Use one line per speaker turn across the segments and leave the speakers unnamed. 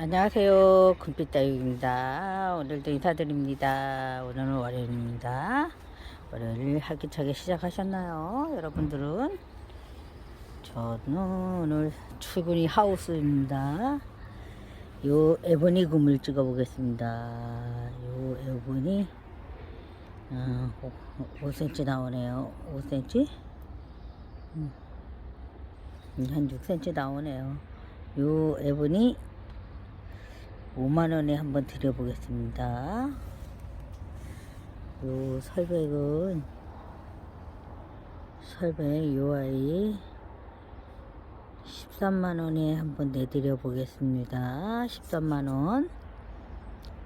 안녕하세요. 금빛다육입니다. 오늘도 인사드립니다. 오늘은 월요일입니다. 월요일 활기차게 시작하셨나요? 여러분들은? 저는 오늘 출근이 하우스입니다. 요 에보니 금을 찍어 보겠습니다. 요 에보니 어, 5cm 나오네요. 5cm? 음, 한 6cm 나오네요. 요 에보니 5만원에 한번 드려보겠습니다. 요 설백은 설백 요 아이 13만원에 한번 내드려 보겠습니다. 13만원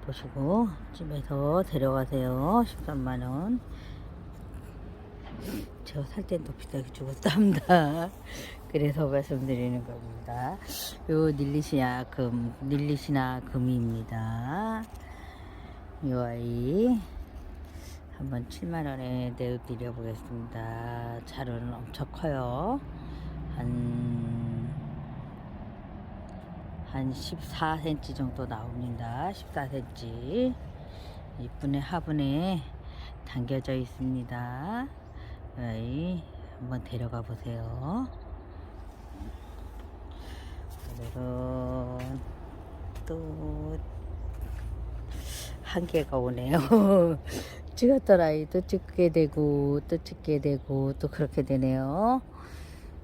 보시고 집에서 데려가세요. 13만원 제가 살땐 더 비싸게 주었답니다. 그래서 말씀드리는 겁니다. 요 닐리시나 금, 닐리시나 금입니다. 요 아이 한번 7만원에 내드려 보겠습니다. 자루는 엄청 커요. 한, 한 14cm 정도 나옵니다. 14cm. 이쁜에 화분에 담겨져 있습니다. 아이 한번 데려가 보세요. 오늘은 또 한개가 오네요. 찍었던 아이도 찍게 되고 또 찍게 되고 또 그렇게 되네요.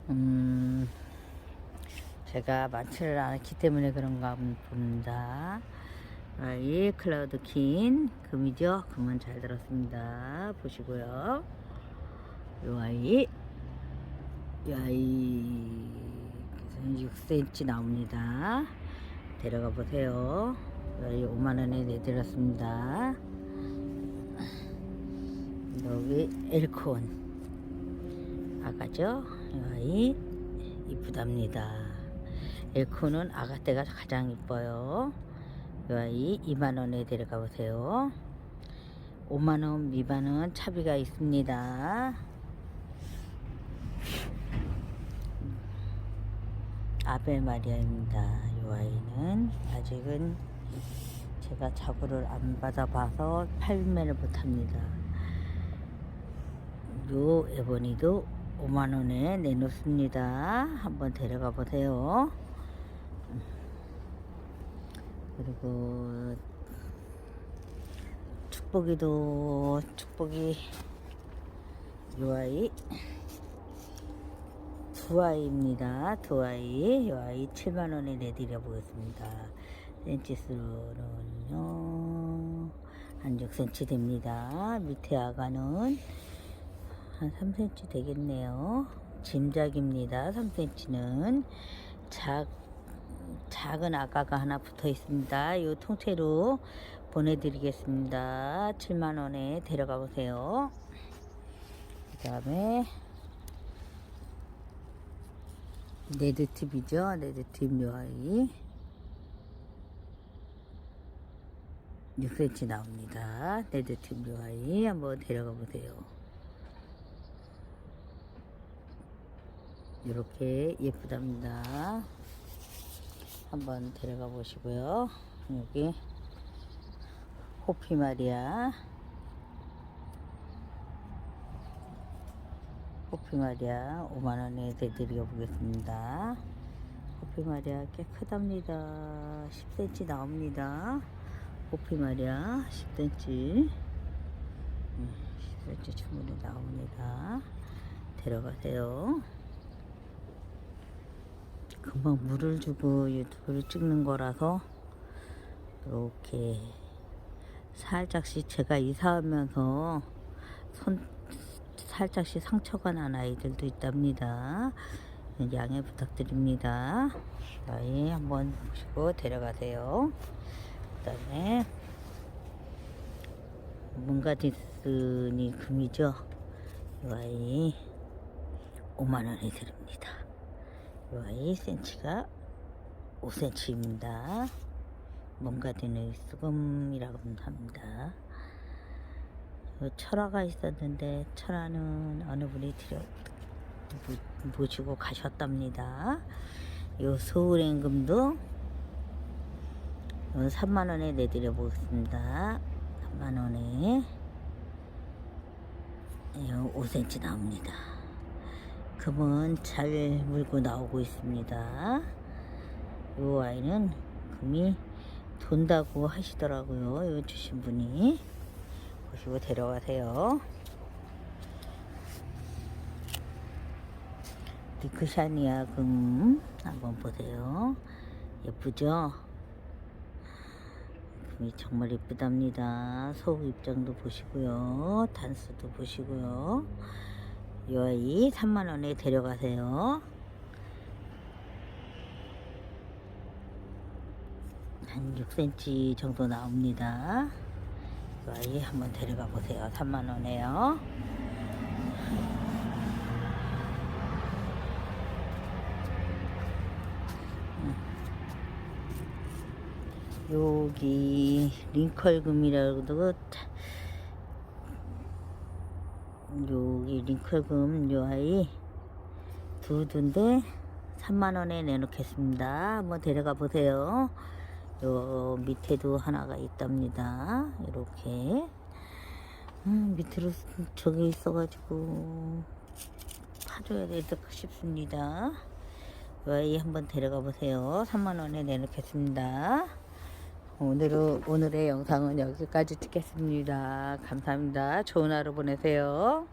음, 제가 많지를 않았기 때문에 그런가 봅니다. 아이 클라우드 킨 금이죠. 금은 잘 들었습니다. 보시고요. 요 아이 이 아이 6cm 나옵니다. 데려가 보세요. 여기 5만원에 내드렸습니다. 여기 엘콘 아가죠? 이 아이 이쁘답니다. 엘콘은 아가 때가 가장 이뻐요. 이 아이 2만원에 데려가 보세요. 5만원 미만은 차비가 있습니다. 아벨 마리아입니다. 이 아이는 아직은 제가 자구를 안 받아봐서 판매를 못합니다. 요 에보니도 5만원에 내놓습니다. 한번 데려가 보세요. 그리고 축복이도 축복이 요 아이 두 아이입니다. 두 아이. 이 아이 7만원에 내드려 보겠습니다. 센치수로는요, 한 6cm 됩니다. 밑에 아가는 한 3cm 되겠네요. 짐작입니다. 3cm는. 작, 작은 아가가 하나 붙어 있습니다. 이 통째로 보내드리겠습니다. 7만원에 데려가 보세요. 그 다음에 레드팁이죠. 레드팁 묘아이 6cm 나옵니다. 레드팁 묘아이 한번 데려가 보세요. 이렇게 예쁘답니다. 한번 데려가 보시고요. 여기 호피 마리아 호피 마리아 5만원에 대드려 보겠습니다. 호피 마리아 꽤 크답니다. 10cm 나옵니다. 호피 마리아 10cm 10cm 충분히 나옵니다. 데려가세요. 금방 물을 주고 유튜브를 찍는 거라서 이렇게 살짝씩 제가 이사하면서 손 살짝씩 상처가 난 아이들도 있답니다. 양해 부탁드립니다. 아이 한번 보시고 데려가세요. 그 다음에 문가디스니 금이죠. 이 아이 5만원에 드립니다. 이 아이 센치가 5cm입니다. 문가디스 금이라고 합니다. 그 철화가 있었는데 철화는 어느 분이 들여 모- 모시고 가셨답니다. 요 소울행금도 이건 3만 원에 내드려 보겠습니다. 3만 원에 5cm 나옵니다. 금은 잘 물고 나오고 있습니다. 이 아이는 금이 돈다고 하시더라고요. 이 주신 분이 보시고 데려가세요. 니크샤니아 금 한번 보세요. 예쁘죠? 금이 정말 예쁘답니다. 속 입장도 보시고요. 단수도 보시고요. 이 아이 3만원에 데려가세요. 한 6cm 정도 나옵니다. 이 아이 한번 데려가 보세요. 3만 원에요. 여기 링컬금이라고도 타- 여기 링컬금 요 아이 두 두인데 3만원에 내놓겠습니다 한번 데려가 보세요 요 밑에도 하나가 있답니다 이렇게 음, 밑으로 저기 있어가지고 파줘야 될까 싶습니다 요 아이 한번 데려가 보세요 3만원에 내놓겠습니다 오늘은, 오늘의 영상은 여기까지 찍겠습니다. 감사합니다. 좋은 하루 보내세요.